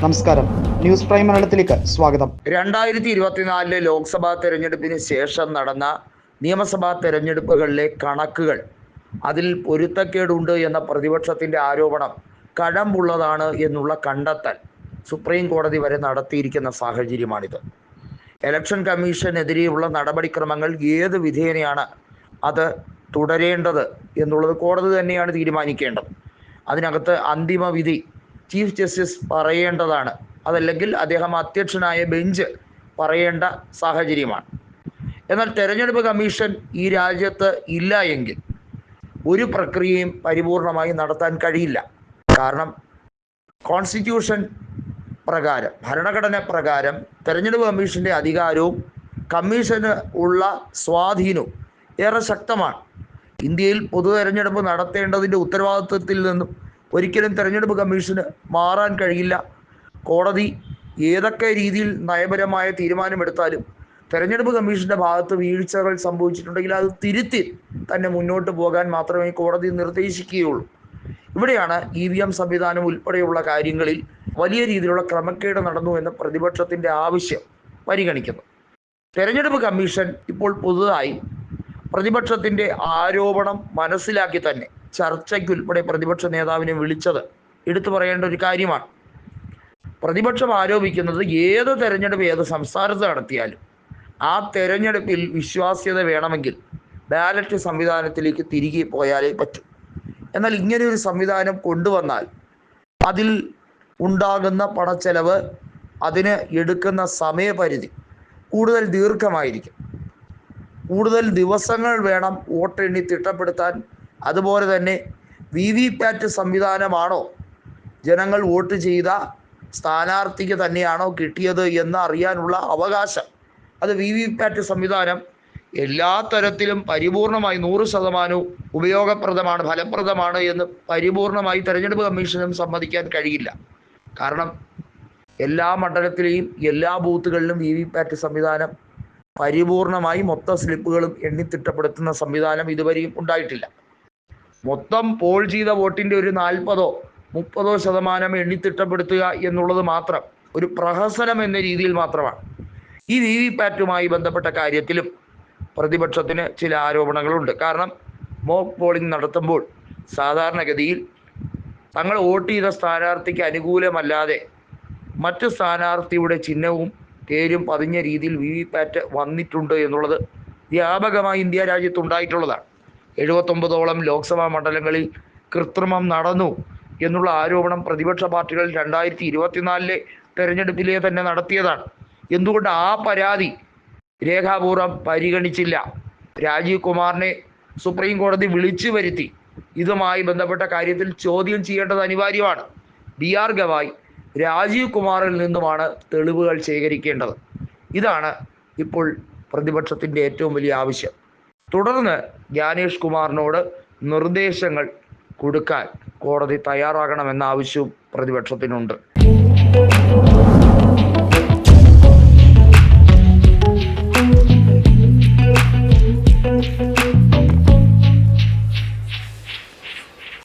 നമസ്കാരം. News prime മലയാളത്തിലേക്ക് സ്വാഗതം. രണ്ടായിരത്തി ഇരുപത്തിനാലിലെ ലോക്സഭാ തെരഞ്ഞെടുപ്പിന് ശേഷം നടന്ന നിയമസഭാ തെരഞ്ഞെടുപ്പുകളിലെ കണക്കുകൾ അതിൽ പൊരുത്തക്കേടുണ്ട് എന്ന പ്രതിപക്ഷത്തിന്റെ ആരോപണം കഴമ്പുള്ളതാണ് എന്നുള്ള കണ്ടെത്തൽ സുപ്രീം കോടതി വരെ നടത്തിയിരിക്കുന്ന സാഹചര്യമാണിത്. ഇലക്ഷൻ കമ്മീഷനെതിരെയുള്ള നടപടിക്രമങ്ങൾ ഏത് വിധേനയാണ് അത് തുടരേണ്ടത് എന്നുള്ളത് കോടതി തന്നെയാണ് തീരുമാനിക്കേണ്ടത്. അതിനകത്ത് അന്തിമ വിധി ചീഫ് ജസ്റ്റിസ് പറയേണ്ടതാണ്. അതല്ലെങ്കിൽ അദ്ദേഹം അധ്യക്ഷനായ ബെഞ്ച് പറയേണ്ട സാഹചര്യമാണ്. എന്നാൽ തെരഞ്ഞെടുപ്പ് കമ്മീഷൻ ഈ രാജ്യത്ത് ഇല്ല എങ്കിൽ ഒരു പ്രക്രിയയും പരിപൂർണമായി നടത്താൻ കഴിയില്ല. കാരണം കോൺസ്റ്റിറ്റ്യൂഷൻ പ്രകാരം ഭരണഘടന പ്രകാരം തെരഞ്ഞെടുപ്പ് കമ്മീഷന്റെ അധികാരവും കമ്മീഷന് ഉള്ള സ്വാധീനവും ഏറെ ശക്തമാണ്. ഇന്ത്യയിൽ പൊതു തെരഞ്ഞെടുപ്പ് നടത്തേണ്ടതിന്റെ ഉത്തരവാദിത്വത്തിൽ നിന്നും ഒരിക്കലും തെരഞ്ഞെടുപ്പ് കമ്മീഷന് മാറാൻ കഴിയില്ല. കോടതി ഏതൊക്കെ രീതിയിൽ നയപരമായ തീരുമാനമെടുത്താലും തെരഞ്ഞെടുപ്പ് കമ്മീഷന്റെ ഭാഗത്ത് വീഴ്ചകൾ സംഭവിച്ചിട്ടുണ്ടെങ്കിൽ അത് തിരുത്തി തന്നെ മുന്നോട്ട് പോകാൻ മാത്രമേ കോടതി നിർദ്ദേശിക്കുകയുള്ളൂ. ഇവിടെയാണ് ഇ വി എം സംവിധാനം ഉൾപ്പെടെയുള്ള കാര്യങ്ങളിൽ വലിയ രീതിയിലുള്ള ക്രമക്കേട് നടന്നു എന്ന പ്രതിപക്ഷത്തിന്റെ ആവശ്യം പരിഗണിക്കുന്നു. തെരഞ്ഞെടുപ്പ് കമ്മീഷൻ ഇപ്പോൾ പുതുതായി പ്രതിപക്ഷത്തിന്റെ ആരോപണം മനസ്സിലാക്കി തന്നെ ചർച്ചയ്ക്കുൾപ്പെടെ പ്രതിപക്ഷ നേതാവിനെ വിളിച്ചത്. എടുത്തു പറയേണ്ട ഒരു കാര്യമാണ്. പ്രതിപക്ഷം ആരോപിക്കുന്നത് ഏത് തെരഞ്ഞെടുപ്പ് ഏത് സംസ്ഥാനത്ത് നടത്തിയാലും ആ തെരഞ്ഞെടുപ്പിൽ വിശ്വാസ്യത വേണമെങ്കിൽ ബാലറ്റ് സംവിധാനത്തിലേക്ക് തിരികെ പോയാലേ പറ്റൂ. എന്നാൽ ഇങ്ങനെ ഒരു സംവിധാനം കൊണ്ടുവന്നാൽ അതിൽ ഉണ്ടാകുന്ന പണച്ചെലവ് അതിന് എടുക്കുന്ന സമയപരിധി കൂടുതൽ ദീർഘമായിരിക്കും. കൂടുതൽ ദിവസങ്ങൾ വേണം വോട്ടെണ്ണി തിട്ടപ്പെടുത്താൻ അതുപോലെ തന്നെ വി വി പാറ്റ് സംവിധാനമാണോ ജനങ്ങൾ വോട്ട് ചെയ്ത സ്ഥാനാർത്ഥിക്ക് തന്നെയാണോ കിട്ടിയത് എന്ന് അറിയാനുള്ള അവകാശം? അത് വി വി പാറ്റ് സംവിധാനം എല്ലാ തരത്തിലും പരിപൂർണമായി നൂറ് ശതമാനവും ഉപയോഗപ്രദമാണ് ഫലപ്രദമാണ് എന്ന് പരിപൂർണമായി തെരഞ്ഞെടുപ്പ് കമ്മീഷനും സമ്മതിക്കാൻ കഴിയില്ല. കാരണം എല്ലാ മണ്ഡലത്തിലെയും എല്ലാ ബൂത്തുകളിലും വി വി പാറ്റ് സംവിധാനം പരിപൂർണമായി മൊത്ത സ്ലിപ്പുകളും എണ്ണിത്തിട്ടപ്പെടുത്തുന്ന സംവിധാനം ഇതുവരെയും ഉണ്ടായിട്ടില്ല. മൊത്തം പോൾ ചെയ്ത വോട്ടിന്റെ ഒരു നാൽപ്പതോ മുപ്പതോ ശതമാനം എണ്ണിത്തിട്ടപ്പെടുത്തുക എന്നുള്ളത് മാത്രം ഒരു പ്രഹസനം എന്ന രീതിയിൽ മാത്രമാണ്. ഈ വി വി പാറ്റുമായി ബന്ധപ്പെട്ട കാര്യത്തിലും പ്രതിപക്ഷത്തിന് ചില ആരോപണങ്ങളുണ്ട്. കാരണം മോക്ക് പോളിംഗ് നടത്തുമ്പോൾ സാധാരണഗതിയിൽ തങ്ങൾ വോട്ട് ചെയ്ത സ്ഥാനാർത്ഥിക്ക് അനുകൂലമല്ലാതെ മറ്റ് സ്ഥാനാർത്ഥിയുടെ ചിഹ്നവും പേരും പതിഞ്ഞ രീതിയിൽ വി വി പാറ്റ് വന്നിട്ടുണ്ട് എന്നുള്ളത് വ്യാപകമായി ഇന്ത്യ രാജ്യത്തുണ്ടായിട്ടുള്ളതാണ് എഴുപത്തൊമ്പതോളം ലോക്സഭാ മണ്ഡലങ്ങളിൽ കൃത്രിമം നടന്നു എന്നുള്ള ആരോപണം പ്രതിപക്ഷ പാർട്ടികൾ രണ്ടായിരത്തി ഇരുപത്തിനാലിലെ തെരഞ്ഞെടുപ്പിലെ തന്നെ നടത്തിയതാണ്. എന്തുകൊണ്ട് ആ പരാതി രേഖാപൂർവം പരിഗണിച്ചില്ല? രാജീവ് കുമാറിനെ സുപ്രീം കോടതി വിളിച്ചു വരുത്തി. ഇതുമായി ബന്ധപ്പെട്ട കാര്യത്തിൽ ചോദ്യം ചെയ്യേണ്ടത് അനിവാര്യമാണ്. ബി ആർ ഗവായ് രാജീവ് കുമാറിൽ നിന്നുമാണ് തെളിവുകൾ ശേഖരിക്കേണ്ടത്. ഇതാണ് ഇപ്പോൾ പ്രതിപക്ഷത്തിന്റെ ഏറ്റവും വലിയ ആവശ്യം. തുടർന്ന് ജ്ഞാനേഷ് കുമാറിനോട് നിർദ്ദേശങ്ങൾ കൊടുക്കാൻ കോടതി തയ്യാറാകണമെന്ന ആവശ്യവും പ്രതിപക്ഷത്തിനുണ്ട്.